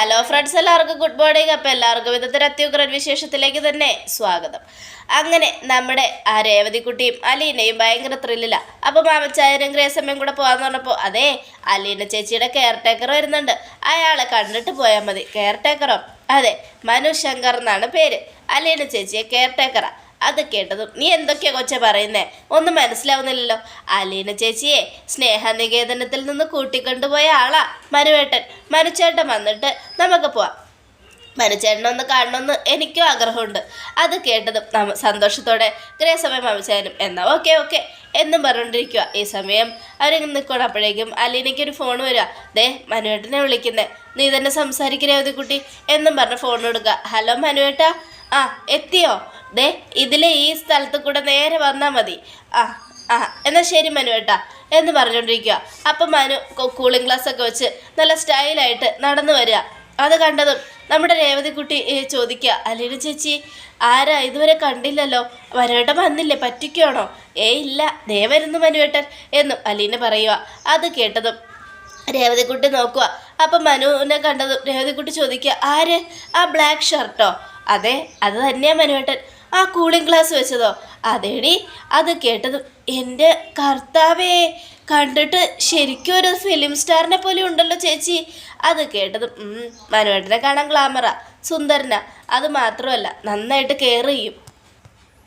Hello friends എല്ലാവർക്കും good morning അപ്പോൾ എല്ലാവർക്കും ഇന്നത്തെ അത്യുഗ്രൻ വിശേഷത്തിലേക്ക് തന്നെ സ്വാഗതം. അങ്ങനെ നമ്മുടെ ആ രേവതിക്കുട്ടിയും അലീനയും ഭയങ്കര ത്രില്ലിലാണ് അപ്പോൾ മാമച്ചായനും ഗ്രേസമ്മയും കൂടെ പോകാമെന്ന് പറഞ്ഞപ്പോൾ അതെ അലീന ചേച്ചിയുടെ കെയർ ടേക്കർ വരുന്നുണ്ട്. അയാളെ കണ്ടിട്ട് പോയാൽ മതി കെയർ ടേക്കറോ അതെ മനു ശങ്കർ എന്നാണ് പേര്. അലീന ചേച്ചിയെ കെയർ ടേക്കറാ അത് കേട്ടതും നീ എന്തൊക്കെയാ കൊച്ചെ പറയുന്നേ? ഒന്നും മനസ്സിലാവുന്നില്ലല്ലോ. അലീന ചേച്ചിയെ സ്നേഹനികേതനത്തിൽ നിന്ന് കൂട്ടിക്കൊണ്ടുപോയ ആളാ മനുവേട്ടൻ മനുച്ചേട്ടൻ വന്നിട്ട് നമുക്ക് പോവാം. മനുച്ചേട്ടനെ ഒന്ന് കാണണമെന്ന് എനിക്കും ആഗ്രഹമുണ്ട്. അത് കേട്ടതും നമ്മ സന്തോഷത്തോടെ ഗ്രേസമയം അമിച്ചാനും എന്നാ ഓക്കെ ഓക്കെ എന്നും പറഞ്ഞുകൊണ്ടിരിക്കുക ഈ സമയം അവരിങ്ങനെ നിൽക്കണം അപ്പോഴേക്കും അലീനയ്ക്ക് ഒരു ഫോൺ വരിക. ദേ മനുവേട്ടനെ വിളിക്കുന്നേ. നീ തന്നെ സംസാരിക്കരേ കുട്ടി എന്നും പറഞ്ഞ് ഫോൺ കൊടുക്കുക ഹലോ മനുവേട്ടാ. ആ എത്തിയോ? ദേ ഇതിലെ ഈ സ്ഥലത്ത് കൂടെ നേരെ വന്നാൽ മതി. ആ ആ എന്നാൽ ശരി മനു ഏട്ടാ എന്ന് പറഞ്ഞുകൊണ്ടിരിക്കുക അപ്പം മനു കൂളിംഗ് ഗ്ലാസ് ഒക്കെ വെച്ച് നല്ല സ്റ്റൈലായിട്ട് നടന്നു വരിക. അത് കണ്ടതും നമ്മുടെ രേവതിക്കുട്ടി ചോദിക്കുക അലീന ചേച്ചി ആരാ? ഇതുവരെ കണ്ടില്ലല്ലോ. മനുവേട്ടൻ വന്നില്ലേ? പറ്റിക്കുകയാണോ ഏ ഇല്ല. ദേ വരുന്നു മനുവേട്ടൻ എന്നും അലീന പറയുക അത് കേട്ടതും രേവതിക്കുട്ടി നോക്കുക അപ്പം മനുവിനെ കണ്ടതും രേവതിക്കുട്ടി ചോദിക്കുക ആര്? ആ ബ്ലാക്ക് ഷർട്ടോ? അതെ അത് മനു മനുവേട്ടൻ. ആ കൂളിംഗ് ഗ്ലാസ് വെച്ചതോ? അതേടി അത് കേട്ടതും എന്റെ കർത്താവേ കണ്ടിട്ട് ശരിക്കും ഒരു ഫിലിം സ്റ്റാറിനെ പോലെ ഉണ്ടല്ലോ ചേച്ചി. അത് കേട്ടതും മനുവേട്ടനെ കാണാൻ ഗ്ലാമറാ സുന്ദരന. അത് മാത്രമല്ല നന്നായിട്ട് കെയർ ചെയ്യും.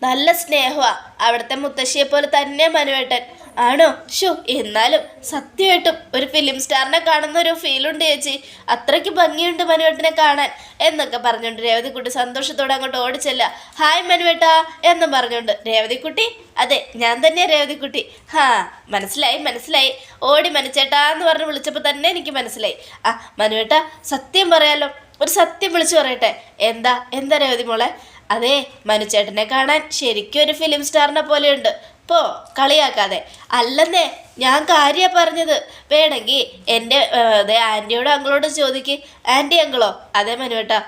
നല്ല സ്നേഹമാണ് അവിടുത്തെ മുത്തശ്ശിയെ പോലെ തന്നെ മനുവേട്ടൻ ആണോ? ഷോ എന്നാലും സത്യമായിട്ടും ഒരു ഫിലിം സ്റ്റാറിനെ കാണുന്ന ഒരു ഫീലുണ്ട് ചേച്ചി. അത്രയ്ക്ക് ഭംഗിയുണ്ട് മനുവേട്ടനെ കാണാൻ എന്നൊക്കെ പറഞ്ഞുകൊണ്ട് രേവതിക്കുട്ടി സന്തോഷത്തോടെ അങ്ങോട്ട് ഓടിച്ചല്ല ഹായ് മനുവേട്ടാ എന്നും പറഞ്ഞുകൊണ്ട് രേവതിക്കുട്ടി അതെ ഞാൻ തന്നെയാ രേവതിക്കുട്ടി. ഹാ മനസ്സിലായി മനസ്സിലായി. ഓടി മനുച്ചേട്ടാ എന്ന് പറഞ്ഞ് വിളിച്ചപ്പോൾ തന്നെ എനിക്ക് മനസ്സിലായി. ആ മനുവേട്ടാ സത്യം പറയാലോ ഒരു സത്യം വിളിച്ചു പറയട്ടെ. എന്താ എന്താ രേവതി മോളെ? അതെ മനുച്ചേട്ടനെ കാണാൻ ശരിക്കും ഒരു ഫിലിം സ്റ്റാറിനെ പോലെയുണ്ട്. പോ കളിയാക്കാതെ. അല്ലെന്നേ ഞാൻ കാര്യ പറഞ്ഞത്. വേണമെങ്കിൽ എന്റെ അതെ ആന്റിയോടും അങ്കിളോടും ചോദിക്ക്. ആന്റി അങ്കളോ അതെ മനുവേട്ടാ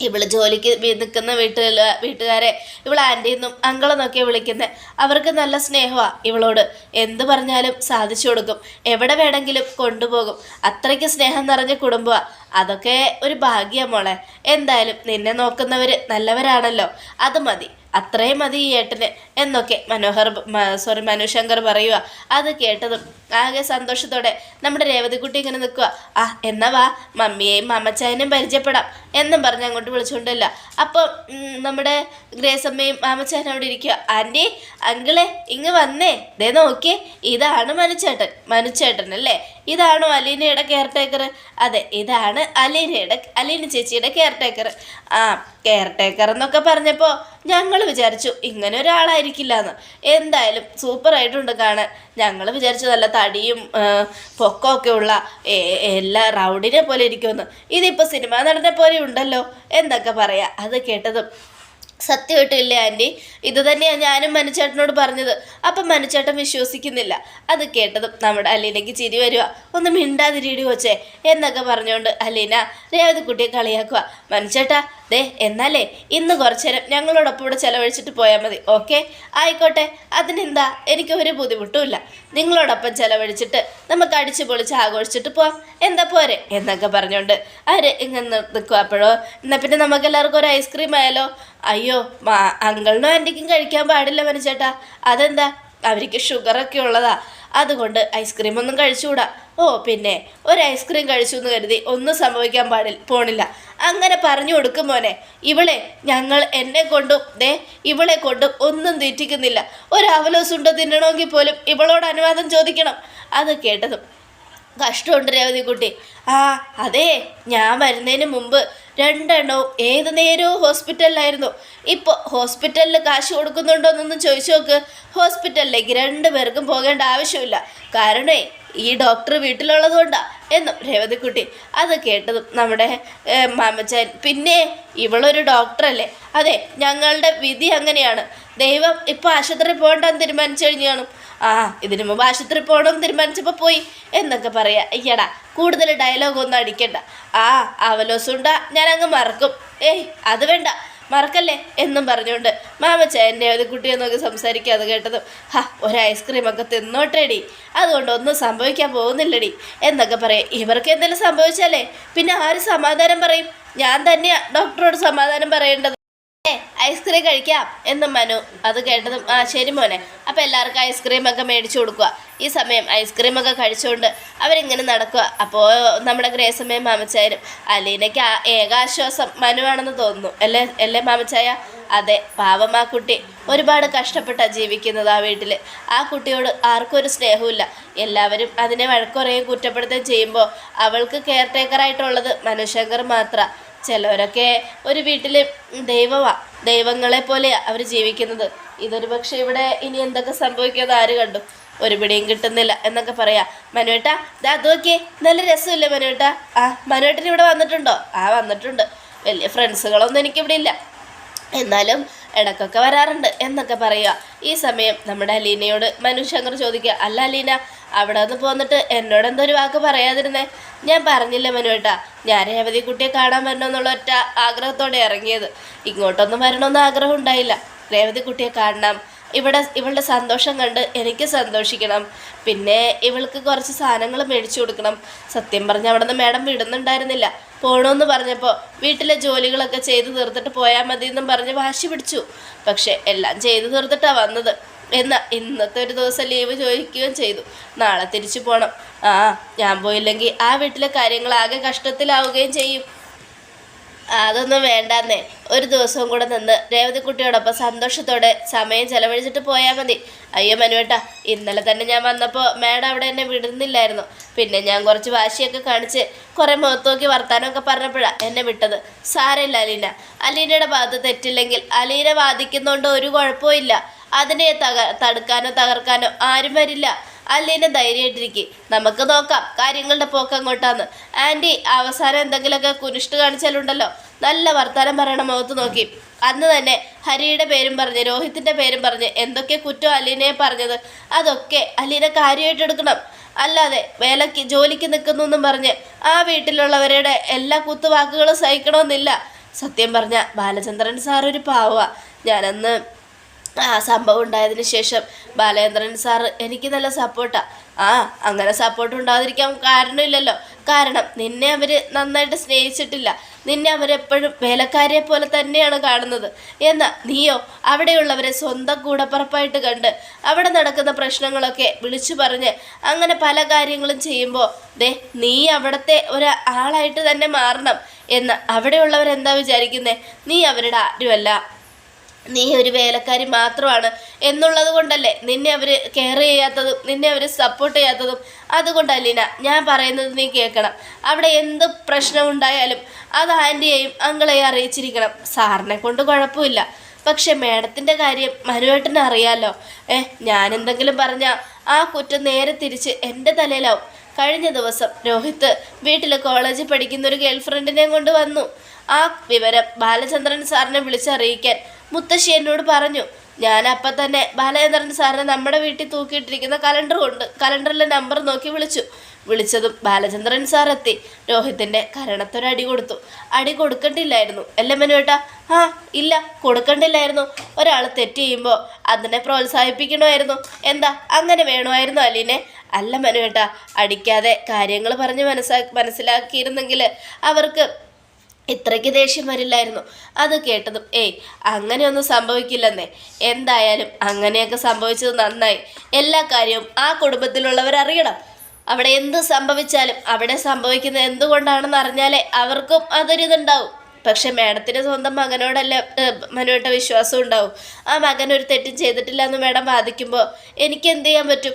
ഇവൾ ജോലിക്ക് നിൽക്കുന്ന വീട്ടിൽ വീട്ടുകാരെ ഇവൾ ആന്റിന്നും അങ്കിളെന്നൊക്കെ വിളിക്കുന്നത് അവർക്ക് നല്ല സ്നേഹമാണ് ഇവളോട്. എന്ത് പറഞ്ഞാലും സാധിച്ചു കൊടുക്കും. എവിടെ വേണമെങ്കിലും കൊണ്ടുപോകും. അത്രയ്ക്ക് സ്നേഹം നിറഞ്ഞ കുടുംബമാണ് അതൊക്കെ ഒരു ഭാഗ്യമോളെ എന്തായാലും നിന്നെ നോക്കുന്നവർ നല്ലവരാണല്ലോ. അത് മതി. അത്രയും മതി ഈ ഏട്ടന് എന്നൊക്കെ മനോഹർ സോറി മനുശങ്കർ പറയുക അത് കേട്ടതും ആകെ സന്തോഷത്തോടെ നമ്മുടെ രേവതിക്കുട്ടി ഇങ്ങനെ നിൽക്കുക ആ എന്നാ വാ മമ്മിയെയും മാമച്ചായനെയും പരിചയപ്പെടാം എന്നും പറഞ്ഞ് അങ്ങോട്ട് വിളിച്ചുകൊണ്ടല്ല. അപ്പോൾ നമ്മുടെ ഗ്രേസമ്മയും മാമച്ചായനും അവിടെ ഇരിക്കുക ആന്റി അങ്കിളെ ഇങ്ങ് വന്നേ. ദേ നോക്കിയേ ഇതാണ് മനുച്ചേട്ടൻ. മനുച്ചേട്ടൻ അല്ലേ? ഇതാണോ അലീനയുടെ കെയർ ടേക്കർ അതെ ഇതാണ് അലീനയുടെ അലീന ചേച്ചിയുടെ കെയർ ടേക്കർ ആ കെയർ ടേക്കർ എന്നൊക്കെ പറഞ്ഞപ്പോൾ ഞങ്ങൾ വിചാരിച്ചു ഇങ്ങനെ ഒരാളായിരിക്കില്ല എന്ന് എന്തായാലും സൂപ്പറായിട്ടുണ്ട് കാണാൻ. ഞങ്ങൾ വിചാരിച്ചു നല്ല തടിയും പൊക്കമൊക്കെ ഉള്ള എല്ലാ റൗഡിനെ പോലെ ഇരിക്കുമെന്ന്. ഇതിപ്പോൾ സിനിമ നടനെ പോലെ ഉണ്ടല്ലോ എന്നൊക്കെ പറയാം. അത് കേട്ടതും സത്യമായിട്ടില്ലേ ആന്റി. ഇത് തന്നെയാണ് ഞാനും മനുച്ചേട്ടനോട് പറഞ്ഞത്. അപ്പം മനുച്ചേട്ടൻ വിശ്വസിക്കുന്നില്ല. അത് കേട്ടതും നമ്മുടെ അലീനയ്ക്ക് ചിരി വരിക ഒന്ന് മിണ്ടാതിരിടി കൊച്ചേ എന്നൊക്കെ പറഞ്ഞുകൊണ്ട് അലീന രേവതിക്കുട്ടിയെ കളിയാക്കുക മനുച്ചേട്ടാ ദേ എന്നാലേ ഇന്ന് കുറച്ചേരം ഞങ്ങളോടൊപ്പം ഇവിടെ ചിലവഴിച്ചിട്ട് പോയാൽ മതി. ഓക്കെ? ആയിക്കോട്ടെ. അതിനെന്താ? എനിക്ക് ഒരു ബുദ്ധിമുട്ടുമില്ല. നിങ്ങളോടൊപ്പം ചിലവഴിച്ചിട്ട് നമുക്ക് അടിച്ചു പൊളിച്ച് ആഘോഷിച്ചിട്ട് പോവാം. എന്താ പോരെ? എന്നൊക്കെ പറഞ്ഞുകൊണ്ട് ആര് ഇങ്ങനെ നിൽക്കുക അപ്പോഴോ. എന്നാൽ പിന്നെ നമുക്ക് എല്ലാവർക്കും ഒരു ഐസ്ക്രീം ആയാലോ? അയ്യോ മാ അങ്കിളിനും കഴിക്കാൻ പാടില്ല മനുച്ചേട്ടാ അതെന്താ? അവർക്ക് ഷുഗറൊക്കെ ഉള്ളതാ. അതുകൊണ്ട് ഐസ്ക്രീം ഒന്നും കഴിച്ചുകൂടാ. ഓ പിന്നെ ഒരു ഐസ്ക്രീം കഴിച്ചു എന്ന് കരുതി ഒന്നും സംഭവിക്കാൻ പാടില്ല പോണില്ല. അങ്ങനെ പറഞ്ഞു കൊടുക്കും മോനെ. ഇവളെ ഞങ്ങൾ എന്നെ കൊണ്ടും ദേ ഇവളെ കൊണ്ടും ഒന്നും തെറ്റിക്കുന്നില്ല. ഒരു അവലോസുണ്ടോ തിന്നണമെങ്കിൽ പോലും ഇവളോട് അനുവാദം ചോദിക്കണം. അത് കേട്ടതും കഷ്ടമുണ്ട് രേവതിക്കുട്ടി. ആ അതെ ഞാൻ വരുന്നതിന് മുമ്പ് രണ്ടെണ്ണവും ഏത് നേരവും ഹോസ്പിറ്റലിലായിരുന്നു. ഇപ്പോൾ ഹോസ്പിറ്റലിൽ കാശ് കൊടുക്കുന്നുണ്ടോ എന്നൊന്ന് ചോദിച്ചു നോക്ക്. ഹോസ്പിറ്റലിലേക്ക് രണ്ടു പേർക്കും പോകേണ്ട ആവശ്യമില്ല. കാരണേ ഈ ഡോക്ടർ വീട്ടിലുള്ളതുകൊണ്ടാണ് എന്നും രേവതിക്കുട്ടി അത് കേട്ടതും നമ്മുടെ മാമച്ചാൻ പിന്നെ ഇവളൊരു ഡോക്ടറല്ലേ. അതെ ഞങ്ങളുടെ വിധി അങ്ങനെയാണ്. ദൈവം ഇപ്പോൾ ആശുപത്രി പോകണ്ടെന്ന് തീരുമാനിച്ചു കഴിഞ്ഞു കാണും. ആ ഇതിനു മുമ്പ് ആശുപത്രി പോകണമെന്ന് തീരുമാനിച്ചപ്പോൾ പോയി. എന്നൊക്കെ പറയാ. അയ്യടാ കൂടുതൽ ഡയലോഗ് ഒന്നും അടിക്കണ്ട. ആ അവലോസുണ്ട ഞാൻ അങ്ങ് മറക്കും. ഏയ് അത് വേണ്ട. മറക്കല്ലേ? എന്നും പറഞ്ഞുകൊണ്ട് മാമച്ചേന്റെ ഒരു കുട്ടിയെ നോക്കി സംസാരിക്കാതെ കേട്ടതും ഹാ ഒരു ഐസ്ക്രീമൊക്കെ തിന്നോട്ടേടി. അതുകൊണ്ട് ഒന്നും സംഭവിക്കാൻ പോകുന്നില്ലടി. എന്നൊക്കെ പറയും. ഇവർക്ക് എന്തെങ്കിലും സംഭവിച്ചാലേ? പിന്നെ ആര് സമാധാനം പറയും? ഞാൻ തന്നെയാ ഡോക്ടറോട് സമാധാനം പറയേണ്ടത്. ഐസ്ക്രീം കഴിക്കാം എന്ന് മനു അത് കേട്ടതും ആ ശരി മോനെ. അപ്പം എല്ലാവർക്കും ഐസ്ക്രീമൊക്കെ മേടിച്ചു കൊടുക്കുക. ഈ സമയം ഐസ്ക്രീമൊക്കെ കഴിച്ചുകൊണ്ട് അവരിങ്ങനെ നടക്കുക. അപ്പോൾ നമ്മുടെ ഗ്രേസമ്മയും മാമച്ചായനും അലീനയ്ക്ക് ആ ഏകാശ്വാസം മനുവാണെന്ന് തോന്നുന്നു. അല്ലേ അല്ലേ മാമച്ചായ? അതെ പാവം ആ കുട്ടി. ഒരുപാട് കഷ്ടപ്പെട്ടാണ് ജീവിക്കുന്നത് ആ വീട്ടിൽ ആ കുട്ടിയോട് ആർക്കും ഒരു സ്നേഹമില്ല എല്ലാവരും അതിനെ വഴക്കുറയും കുറ്റപ്പെടുത്തുകയും ചെയ്യുമ്പോൾ അവൾക്ക് കെയർ ടേക്കറായിട്ടുള്ളത് മനുശങ്കർ മാത്രമാണ് ചിലവരൊക്കെ ഒരു വീട്ടിൽ ദൈവമാണ് ദൈവങ്ങളെ പോലെയാണ് അവർ ജീവിക്കുന്നത്. ഇതൊരു പക്ഷേ ഇവിടെ ഇനി എന്തൊക്കെ സംഭവിക്കുന്നത് ആര് കണ്ടു? ഒരു പിടിയും കിട്ടുന്നില്ല എന്നൊക്കെ പറയാം. മനുവേട്ട ദാ നോക്കിയേ നല്ല രസമില്ലേ മനുവേട്ട? ആ മനുവേട്ടൻ ഇവിടെ വന്നിട്ടുണ്ടോ? ആ വന്നിട്ടുണ്ട്. വലിയ ഫ്രണ്ട്സുകളൊന്നും എനിക്കിവിടെ ഇല്ല. എന്നാലും ഇടയ്ക്കൊക്കെ വരാറുണ്ട് എന്നൊക്കെ പറയുക. ഈ സമയം നമ്മുടെ അലീനയോട് മനു ശങ്കർ ചോദിക്കുക അല്ല അലീന അവിടെ നിന്ന് പോന്നിട്ട് എന്നോട് എന്തൊരു വാക്ക് പറയാതിരുന്നേ? ഞാൻ പറഞ്ഞില്ല മനുവേട്ടാ ഞാൻ രേവതി കുട്ടിയെ കാണാൻ വരണമെന്നുള്ള ഒറ്റ ആഗ്രഹത്തോടെ ഇറങ്ങിയത്. ഇങ്ങോട്ടൊന്നും വരണമെന്ന് ആഗ്രഹം ഉണ്ടായില്ല. രേവതി കുട്ടിയെ കാണണം. ഇവിടെ ഇവളുടെ സന്തോഷം കണ്ട് എനിക്ക് സന്തോഷിക്കണം. പിന്നെ ഇവൾക്ക് കുറച്ച് സാധനങ്ങൾ മേടിച്ചു കൊടുക്കണം. സത്യം പറഞ്ഞ് അവിടെ നിന്ന് മാഡം വിടുന്നുണ്ടായിരുന്നില്ല. പോകണമെന്ന് പറഞ്ഞപ്പോൾ വീട്ടിലെ ജോലികളൊക്കെ ചെയ്തു തീർത്തിട്ട് പോയാൽ മതി എന്നും പറഞ്ഞ് വാശി പിടിച്ചു. പക്ഷെ എല്ലാം ചെയ്തു തീർത്തിട്ടാണ് വന്നത്. എന്നാൽ ഇന്നത്തെ ഒരു ദിവസം ലീവ് ചോദിക്കുകയും ചെയ്തു. നാളെ തിരിച്ചു പോകണം ആ ഞാൻ പോയില്ലെങ്കിൽ ആ വീട്ടിലെ കാര്യങ്ങൾ ആകെ കഷ്ടത്തിലാവുകയും ചെയ്യും. അതൊന്നും വേണ്ടെന്നേ. ഒരു ദിവസവും കൂടെ നിന്ന് രേവതിക്കുട്ടിയോടൊപ്പം സന്തോഷത്തോടെ സമയം ചെലവഴിച്ചിട്ട് പോയാൽ മതി. അയ്യോ മനുവേട്ടാ ഇന്നലെ തന്നെ ഞാൻ വന്നപ്പോൾ മാഡം അവിടെ എന്നെ വിടുന്നില്ലായിരുന്നു. പിന്നെ ഞാൻ കുറച്ച് വാശിയൊക്കെ കാണിച്ച് കുറേ മുഖത്തോക്കി വർത്താനമൊക്കെ പറഞ്ഞപ്പോഴാണ് എന്നെ വിട്ടത്. സാരമില്ല അലീന. അലീനയുടെ ഭാഗത്ത് തെറ്റില്ലെങ്കിൽ അലീന വാദിക്കുന്നതുകൊണ്ട് ഒരു കുഴപ്പമില്ല അതിനെ തക തടുക്കാനോ തകർക്കാനോ ആരും വരില്ല. അല്ലേനെ ധൈര്യമായിട്ടിരിക്കും. നമുക്ക് നോക്കാം കാര്യങ്ങളുടെ പോക്ക് അങ്ങോട്ടാന്ന്. ആന്റി അവസാനം എന്തെങ്കിലുമൊക്കെ കുനിഷ്ട് കാണിച്ചാലുണ്ടല്ലോ. നല്ല വർത്താനം പറയണ മുഖത്ത് നോക്കി. അന്ന് തന്നെ ഹരിയുടെ പേരും പറഞ്ഞ് രോഹിത്തിന്റെ പേരും പറഞ്ഞ് എന്തൊക്കെ കുറ്റം അലീനയെ പറഞ്ഞത്. അതൊക്കെ അലീന കാര്യമായിട്ട് എടുക്കണം. അല്ലാതെ വേലയ്ക്ക് ജോലിക്ക് നിൽക്കുന്നു എന്നും പറഞ്ഞ് ആ വീട്ടിലുള്ളവരുടെ എല്ലാ കുത്തുവാക്കുകളും സഹിക്കണമെന്നില്ല. സത്യം പറഞ്ഞ ബാലചന്ദ്രൻ സാർ ഒരു പാവമാണ് ഞാനന്ന് ആ സംഭവം ഉണ്ടായതിന് ശേഷം ബാലേന്ദ്രൻ സാർ എനിക്ക് നല്ല സപ്പോർട്ടാ. ആ അങ്ങനെ സപ്പോർട്ട് ഉണ്ടാകാതിരിക്കാൻ കാരണമില്ലല്ലോ. കാരണം നിന്നെ അവർ നന്നായിട്ട് സ്നേഹിച്ചിട്ടില്ല. നിന്നെ അവരെപ്പോഴും വേലക്കാരിയെ പോലെ തന്നെയാണ് കാണുന്നത്. എന്നാൽ നീയോ അവിടെയുള്ളവരെ സ്വന്തം കൂടപ്പറപ്പായിട്ട് കണ്ട് അവിടെ നടക്കുന്ന പ്രശ്നങ്ങളൊക്കെ വിളിച്ചു പറഞ്ഞ് അങ്ങനെ പല കാര്യങ്ങളും ചെയ്യുമ്പോൾ ദേ നീ അവിടുത്തെ ഒരാളായിട്ട് തന്നെ മാറണം എന്ന് അവിടെയുള്ളവരെന്താ വിചാരിക്കുന്നത് നീ അവരുടെ ആരുമല്ല. നീ ഒരു വേലക്കാരി മാത്രമാണ് എന്നുള്ളത് കൊണ്ടല്ലേ നിന്നെ അവർ കെയർ ചെയ്യാത്തതും നിന്നെ അവർ സപ്പോർട്ട് ചെയ്യാത്തതും. അതുകൊണ്ടല്ലിന ഞാൻ പറയുന്നത് നീ കേൾക്കണം. അവിടെ എന്ത് പ്രശ്നമുണ്ടായാലും അത് ആന്റിയെയും അങ്കളെയും അറിയിച്ചിരിക്കണം. സാറിനെ കൊണ്ട് കുഴപ്പമില്ല. പക്ഷെ മേഡത്തിന്റെ കാര്യം മനുവേട്ടന് അറിയാലോ. ഏ ഞാൻ എന്തെങ്കിലും പറഞ്ഞാൽ ആ കുറ്റം നേരെ തിരിച്ച് എന്റെ തലയിലാവും. കഴിഞ്ഞ ദിവസം രോഹിത്ത് വീട്ടിൽ കോളേജിൽ പഠിക്കുന്ന ഒരു ഗേൾ ഫ്രണ്ടിനെയും കൊണ്ട് വന്നു. ആ വിവരം ബാലചന്ദ്രൻ സാറിനെ വിളിച്ചറിയിക്കാൻ മുത്തശ്ശി എന്നോട് പറഞ്ഞു ഞാൻ അപ്പം തന്നെ ബാലചന്ദ്രൻ സാറിനെ നമ്മുടെ വീട്ടിൽ തൂക്കിയിട്ടിരിക്കുന്ന കലണ്ടർ കൊണ്ട് കലണ്ടറിലെ നമ്പർ നോക്കി വിളിച്ചു. വിളിച്ചതും ബാലചന്ദ്രൻ സാർ എത്തി. രോഹിത്തിന്റെ കരണത്തൊരു അടി കൊടുത്തു. അടി കൊടുക്കണ്ടില്ലായിരുന്നു. അല്ലേ മനുവേട്ടാ ആ ഇല്ല കൊടുക്കണ്ടില്ലായിരുന്നു. ഒരാൾ തെറ്റ് ചെയ്യുമ്പോൾ അതിനെ പ്രോത്സാഹിപ്പിക്കണമായിരുന്നു. എന്താ അങ്ങനെ വേണമായിരുന്നു അലീനെ? അല്ല മനുവേട്ടാ അടിക്കാതെ കാര്യങ്ങൾ പറഞ്ഞ് മനസ്സാ മനസ്സിലാക്കിയിരുന്നെങ്കിൽ അവർക്ക് ഇത്രയ്ക്ക് ദേഷ്യം വരില്ലായിരുന്നു. അത് കേട്ടതും ഏയ് അങ്ങനെയൊന്നും സംഭവിക്കില്ലെന്നേ. എന്തായാലും അങ്ങനെയൊക്കെ സംഭവിച്ചത് നന്നായി. എല്ലാ കാര്യവും ആ കുടുംബത്തിലുള്ളവർ അറിയണം. അവിടെ എന്ത് സംഭവിച്ചാലും അവിടെ സംഭവിക്കുന്നത് എന്തുകൊണ്ടാണെന്ന് അറിഞ്ഞാലേ അവർക്കും അതൊരിതുണ്ടാവും. പക്ഷെ മാഡത്തിന് സ്വന്തം മകനോടല്ല മനുവേട്ട വിശ്വാസം ഉണ്ടാവും. ആ മകൻ ഒരു തെറ്റും ചെയ്തിട്ടില്ല എന്ന് മാഡം വാദിക്കുമ്പോൾ എനിക്ക് എന്ത് ചെയ്യാൻ പറ്റും?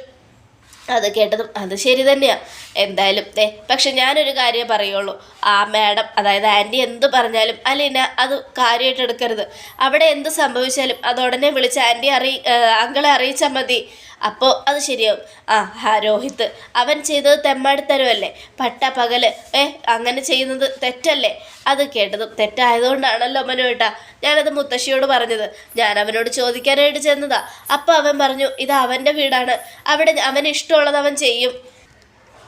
അത് കേട്ടതും അത് ശരി തന്നെയാണ് എന്തായാലും ദേ പക്ഷെ ഞാനൊരു കാര്യം പറയുള്ളൂ. ആ മാഡം അതായത് ആന്റി എന്ത് പറഞ്ഞാലും അലീന അത് കാര്യമായിട്ട് എടുക്കരുത്. അവിടെ എന്ത് സംഭവിച്ചാലും അത് ഉടനെ വിളിച്ച് ആന്റി അറിയി അങ്കളെ അറിയിച്ചാൽ മതി. അപ്പോൾ അത് ശരിയാവും. ആ ഹാ രോഹിത്ത് അവൻ ചെയ്തത് തെമ്മാടിത്തരമല്ലേ? പട്ട പകൽ. ഏ അങ്ങനെ ചെയ്യുന്നത് തെറ്റല്ലേ? അത് കേട്ടതും തെറ്റായതുകൊണ്ടാണല്ലോ മനുവേട്ടാ ഞാനത് മുത്തശ്ശിയോട് പറഞ്ഞത്. ഞാൻ അവനോട് ചോദിക്കാനായിട്ട് ചെന്നതാ. അപ്പോൾ അവൻ പറഞ്ഞു ഇത് അവന്റെ വീടാണ്. അവിടെ അവന് ഇഷ്ടമുള്ളത് അവൻ ചെയ്യും.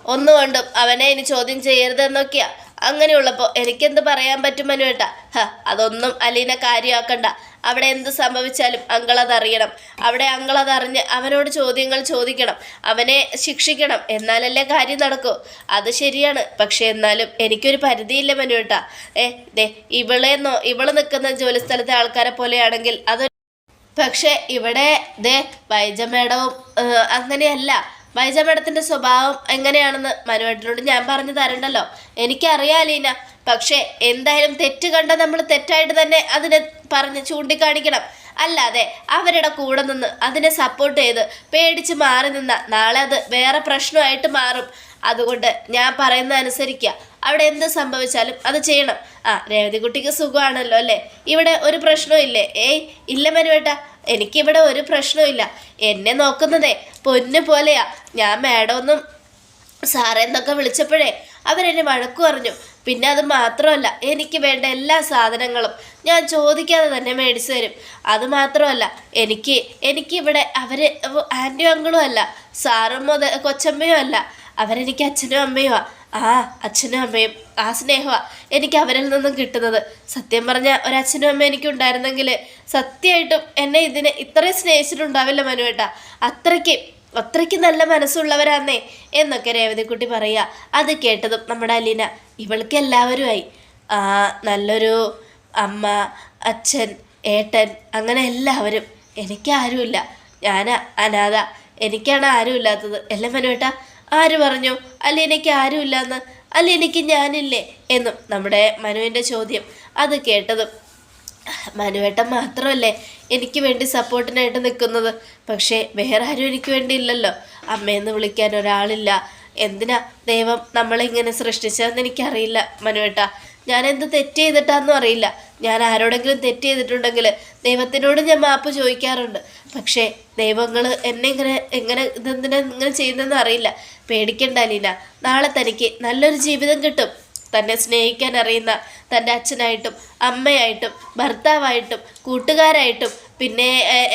ഒന്നുകൊണ്ടും അവനെ ഇനി ചോദ്യം ചെയ്യരുതെന്നൊക്കെയാ. അങ്ങനെയുള്ളപ്പോൾ എനിക്കെന്ത് പറയാൻ പറ്റും മനുവേട്ട? ഹ, അതൊന്നും അലീന കാര്യമാക്കണ്ട അവിടെ എന്ത് സംഭവിച്ചാലും അങ്കളതറിയണം. അവിടെ അങ്കളതറിഞ്ഞ് അവനോട് ചോദ്യങ്ങൾ ചോദിക്കണം. അവനെ ശിക്ഷിക്കണം. എന്നാലല്ലേ കാര്യം നടക്കൂ. അത് ശരിയാണ്. പക്ഷെ എന്നാലും എനിക്കൊരു പരിധിയില്ല മനുവേട്ടാ. ഏ ദേ ഇവളെ നോ ഇവൾ നിൽക്കുന്ന ജോലിസ്ഥലത്തെ ആൾക്കാരെ പോലെയാണെങ്കിൽ അത് പക്ഷേ ഇവിടെ ദേ വൈജ മേഡവും അങ്ങനെയല്ല. വൈജ മേഡത്തിന്റെ സ്വഭാവം എങ്ങനെയാണെന്ന് മനുവേട്ടനോട് ഞാൻ പറഞ്ഞു തരണ്ടല്ലോ. എനിക്കറിയാം അലീന. പക്ഷേ എന്തായാലും തെറ്റ് കണ്ട നമ്മൾ തെറ്റായിട്ട് തന്നെ അതിനെ പറഞ്ഞ് ചൂണ്ടിക്കാണിക്കണം. അല്ലാതെ അവരുടെ കൂടെ നിന്ന് അതിനെ സപ്പോർട്ട് ചെയ്ത് പേടിച്ച് മാറി നിന്ന നാളെ അത് വേറെ പ്രശ്നമായിട്ട് മാറും. അതുകൊണ്ട് ഞാൻ പറയുന്നത് അനുസരിക്കുക. അവിടെ എന്ത് സംഭവിച്ചാലും അത് ചെയ്യണം. ആ രേവതിക്കുട്ടിക്ക് സുഖമാണല്ലോ അല്ലേ? ഇവിടെ ഒരു പ്രശ്നവും ഇല്ലേ? ഏയ് ഇല്ല മനുവേട്ട എനിക്കിവിടെ ഒരു പ്രശ്നവും ഇല്ല. എന്നെ നോക്കുന്നതേ പൊന്നു പോലെയാ. ഞാൻ മാഡം ഒന്നും സാറെന്നൊക്കെ വിളിച്ചപ്പോഴേ അവരെന്നെ വഴക്കു പറഞ്ഞു പിന്നെ അത് മാത്രമല്ല എനിക്ക് വേണ്ട എല്ലാ സാധനങ്ങളും ഞാൻ ചോദിക്കാതെ തന്നെ മേടിച്ചു തരും. അത് മാത്രമല്ല എനിക്ക് എനിക്കിവിടെ അവർ ആന്റിയും അങ്കിളും അല്ല സാറും മുതൽ കൊച്ചമ്മയും അല്ല. അവരെനിക്ക് അച്ഛനും അമ്മയുമാ ആ അച്ഛനും അമ്മയും ആ സ്നേഹമാണ് എനിക്ക് അവരിൽ നിന്നും കിട്ടുന്നത്. സത്യം പറഞ്ഞാൽ ഒരച്ഛനും അമ്മയും എനിക്ക് ഉണ്ടായിരുന്നെങ്കിൽ സത്യമായിട്ടും എന്നെ ഇതിനെ ഇത്രയും സ്നേഹിച്ചിട്ടുണ്ടാവില്ല മനുവേട്ട. അത്രയ്ക്ക് അത്രയ്ക്ക് നല്ല മനസ്സുള്ളവരാന്നേ എന്നൊക്കെ രേവതിക്കുട്ടി പറയുക അത് കേട്ടതും നമ്മുടെ അലീന ഇവൾക്ക് എല്ലാവരുമായി നല്ലൊരു അമ്മ അച്ഛൻ ഏട്ടൻ അങ്ങനെ എല്ലാവരും എനിക്കാരുമില്ല. ഞാൻ അനാഥ എനിക്കാണ് ആരുമില്ലാത്തത്. എല്ലാം മനുവേട്ട ആര് പറഞ്ഞു? അലീനയ്ക്ക് അല്ല എനിക്ക് ഞാനില്ലേ? എന്നും നമ്മുടെ മനുവിന്റെ ചോദ്യം അത് കേട്ടതും മനുവേട്ടൻ മാത്രമല്ലേ എനിക്ക് വേണ്ടി സപ്പോർട്ടിനായിട്ട് നിൽക്കുന്നത്. പക്ഷേ വേറെ ആരും എനിക്ക് വേണ്ടി ഇല്ലല്ലോ. അമ്മയെന്ന് വിളിക്കാൻ ഒരാളില്ല. എന്തിനാ ദൈവം നമ്മളെ ഇങ്ങനെ സൃഷ്ടിച്ചതെന്ന് എനിക്കറിയില്ല മനുവേട്ട. ഞാൻ എന്ത് തെറ്റ് ചെയ്തിട്ടാന്നും അറിയില്ല. ഞാൻ ആരോടെങ്കിലും തെറ്റ് ചെയ്തിട്ടുണ്ടെങ്കിൽ ദൈവത്തിനോട് ഞാൻ മാപ്പ് ചോദിക്കാറുണ്ട്. പക്ഷേ ദൈവങ്ങൾ എന്നെ ഇങ്ങനെ എങ്ങനെ ഇതെന്തിനാ ഇങ്ങനെ ചെയ്യുന്നതെന്ന് അറിയില്ല. പേടിക്കണ്ട അലീന നാളെ തനിക്ക് നല്ലൊരു ജീവിതം കിട്ടും. തന്നെ സ്നേഹിക്കാൻ അറിയുന്ന തന്റെ അച്ഛനായിട്ടും അമ്മയായിട്ടും ഭർത്താവായിട്ടും കൂട്ടുകാരായിട്ടും പിന്നെ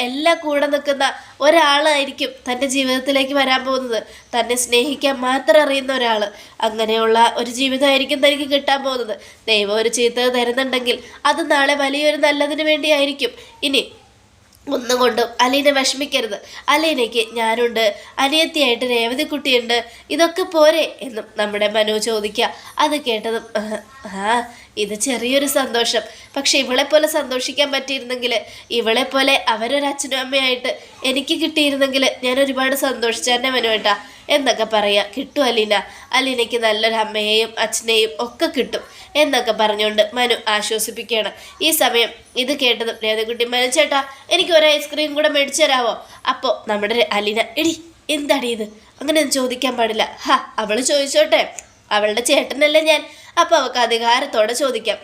എല്ലാ കൂടെ നിൽക്കുന്ന ഒരാളായിരിക്കും തന്റെ ജീവിതത്തിലേക്ക് വരാൻ പോകുന്നത്. തന്നെ സ്നേഹിക്കാൻ മാത്രം അറിയുന്ന ഒരാൾ അങ്ങനെയുള്ള ഒരു ജീവിതമായിരിക്കും തനിക്ക് കിട്ടാൻ പോകുന്നത്. ദൈവം ഒരു ചീത്ത തരുന്നുണ്ടെങ്കിൽ അത് നാളെ വലിയൊരു നല്ലതിന് വേണ്ടിയായിരിക്കും. ഇനി ഒന്നും കൊണ്ടും അലീന വിഷമിക്കരുത്. അലീനയ്ക്ക് ഞാനുണ്ട്. അനിയത്തിയായിട്ട് രേവതിക്കുട്ടിയുണ്ട്. ഇതൊക്കെ പോരെ എന്നും നമ്മുടെ മനു ചോദിക്കുക അത് കേട്ടതും ആ ഇത് ചെറിയൊരു സന്തോഷം. പക്ഷെ ഇവളെ പോലെ സന്തോഷിക്കാൻ പറ്റിയിരുന്നെങ്കിൽ ഇവളെ പോലെ അവരൊരു അച്ഛനും അമ്മയായിട്ട് എനിക്ക് കിട്ടിയിരുന്നെങ്കിൽ ഞാൻ ഒരുപാട് സന്തോഷിച്ചെന്നെ മനുവേട്ടാ. എന്നൊക്കെ പറയാ. കിട്ടും അലീന. അലീനയ്ക്ക് നല്ലൊരു അമ്മയെയും അച്ഛനെയും ഒക്കെ കിട്ടും. എന്നൊക്കെ പറഞ്ഞുകൊണ്ട് മനു ആശ്വസിപ്പിക്കുകയാണ്. ഈ സമയം ഇത് കേട്ടതും രേതകുട്ടി മനു ചേട്ടാ എനിക്ക് ഒരു ഐസ്ക്രീം കൂടെ മേടിച്ചു തരാമോ അപ്പോൾ നമ്മുടെ അലീന എടി എന്താടി ഇത്? അങ്ങനെ ഒന്നും ചോദിക്കാൻ പാടില്ല. ഹാ അവൾ ചോദിച്ചോട്ടെ. അവളുടെ ചേട്ടനല്ലേ ഞാൻ? അപ്പോൾ അവൾക്ക് അധികാരത്തോടെ ചോദിക്കാം.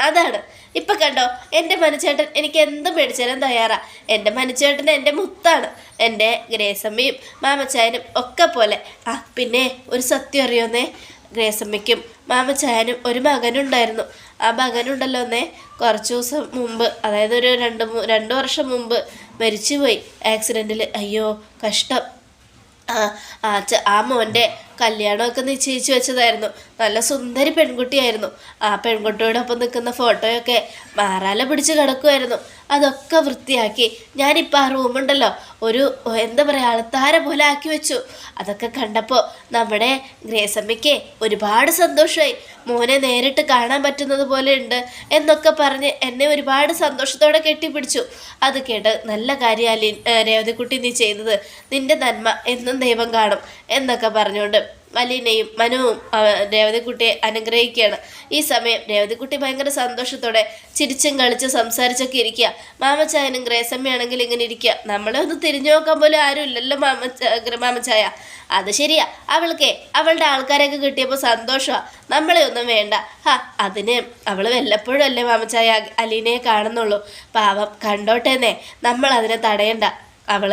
അതാണ്. ഇപ്പം കണ്ടോ എന്റെ മനുച്ചേട്ടൻ എനിക്ക് എന്ത് മേടിച്ചാലും തയ്യാറാ. എന്റെ മനുച്ചേട്ടൻ എന്റെ മുത്താണ്. എന്റെ ഗ്രേസമ്മയും മാമച്ചായനും ഒക്കെ പോലെ. ആ പിന്നെ ഒരു സത്യം അറിയോന്നേ? ഗ്രേസമ്മയ്ക്കും മാമച്ചായനും ഒരു മകനുണ്ടായിരുന്നു. ആ മകനുണ്ടല്ലോ എന്നേ? കുറച്ച് ദിവസം മുമ്പ് അതായത് ഒരു രണ്ട് രണ്ട് വർഷം മുമ്പ് മരിച്ചുപോയി ആക്സിഡന്റിൽ അയ്യോ കഷ്ടം. ആ ആ മോന്റെ കല്യാണമൊക്കെ നിശ്ചയിച്ചു വെച്ചതായിരുന്നു. നല്ല സുന്ദരി പെൺകുട്ടിയായിരുന്നു. ആ പെൺകുട്ടിയോടൊപ്പം നിൽക്കുന്ന ഫോട്ടോയൊക്കെ മാറാല പിടിച്ച് കിടക്കുമായിരുന്നു അതൊക്കെ വൃത്തിയാക്കി ഞാനിപ്പോൾ ആ റൂമുണ്ടല്ലോ ഒരു എന്താ പറയുക അളത്താര പോലെ ആക്കി വെച്ചു. അതൊക്കെ കണ്ടപ്പോൾ നമ്മുടെ ഗ്രേസമ്മയ്ക്ക് ഒരുപാട് സന്തോഷമായി മോനെ നേരിട്ട് കാണാൻ പറ്റുന്നത് പോലെ ഉണ്ട് എന്നൊക്കെ പറഞ്ഞ് എന്നെ ഒരുപാട് സന്തോഷത്തോടെ കെട്ടിപ്പിടിച്ചു. അത് കേട്ട് നല്ല കാര്യമാലി രേവതിക്കുട്ടി നീ ചെയ്തത് നിന്റെ നന്മ എന്നും ദൈവം കാണും എന്നൊക്കെ പറഞ്ഞുകൊണ്ട് അലീനയും മനുവും രേവതിക്കുട്ടിയെ അനുഗ്രഹിക്കുകയാണ്. ഈ സമയം രേവതിക്കുട്ടി ഭയങ്കര സന്തോഷത്തോടെ ചിരിച്ചും കളിച്ചും സംസാരിച്ചൊക്കെ ഇരിക്കുക. മാമച്ചായനും ഗ്രേസമ്മയാണെങ്കിൽ ഇങ്ങനെ ഇരിക്കുക. നമ്മളെ ഒന്ന് തിരിഞ്ഞു നോക്കാൻ പോലും ആരും ഇല്ലല്ലോ മാമച്ച മാമച്ചായ. അത് ശരിയാ. അവൾക്കേ അവളുടെ ആൾക്കാരെയൊക്കെ കിട്ടിയപ്പോൾ സന്തോഷമാണ് നമ്മളെ ഒന്നും വേണ്ട. ഹാ അതിന് അവൾ വല്ലപ്പോഴും അല്ലേ മാമച്ചായ അലീനയെ കാണുന്നുള്ളൂ. പാവം കണ്ടോട്ടേന്നേ നമ്മൾ അതിനെ തടയണ്ട. അവൾ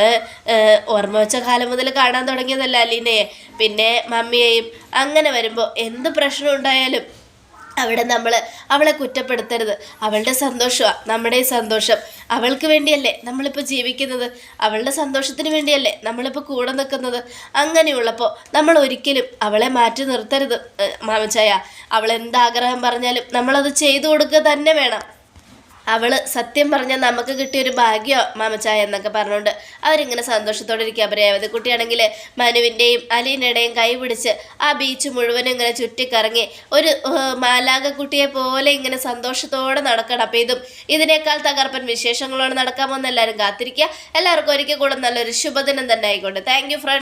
ഓർമ്മ വെച്ച കാലം മുതൽ കാണാൻ തുടങ്ങിയതല്ല അലീനയെ. പിന്നെ മമ്മിയെയും അങ്ങനെ വരുമ്പോൾ എന്ത് പ്രശ്നം ഉണ്ടായാലും അവിടെ നമ്മൾ അവളെ കുറ്റപ്പെടുത്തരുത്. അവളുടെ സന്തോഷമാണ് നമ്മുടെ സന്തോഷം. അവൾക്ക് വേണ്ടിയല്ലേ നമ്മളിപ്പോൾ ജീവിക്കുന്നത്. അവളുടെ സന്തോഷത്തിന് വേണ്ടിയല്ലേ നമ്മളിപ്പോൾ കൂടെ നിൽക്കുന്നത് അങ്ങനെയുള്ളപ്പോൾ നമ്മൾ ഒരിക്കലും അവളെ മാറ്റി നിർത്തരുത് മാമച്ചായ. അവൾ എന്താഗ്രഹം പറഞ്ഞാലും നമ്മളത് ചെയ്തു കൊടുക്കുക തന്നെ വേണം. അവൾ സത്യം പറഞ്ഞാൽ നമുക്ക് കിട്ടിയൊരു ഭാഗ്യോ മാമച്ചായ എന്നൊക്കെ പറഞ്ഞുകൊണ്ട് അവരിങ്ങനെ സന്തോഷത്തോടെ ഇരിക്കുക രേവതി കുട്ടിയാണെങ്കിൽ മനുവിന്റെയും അലീനയുടെയും കൈ പിടിച്ച് ആ ബീച്ച് മുഴുവനും ഇങ്ങനെ ചുറ്റിക്കറങ്ങി ഒരു ഏഹ്, മാലാക കുട്ടിയെ പോലെ ഇങ്ങനെ സന്തോഷത്തോടെ നടക്കണം. അപ്പോൾ ഇതും ഇതിനേക്കാൾ തകർപ്പൻ വിശേഷങ്ങളോട് നടക്കാമെന്ന് എല്ലാവരും കാത്തിരിക്കുക എല്ലാവർക്കും ഒരിക്കൽ കൂടെ നല്ലൊരു ശുഭദിനം തന്നെ ആയിക്കോട്ടെ. Thank you front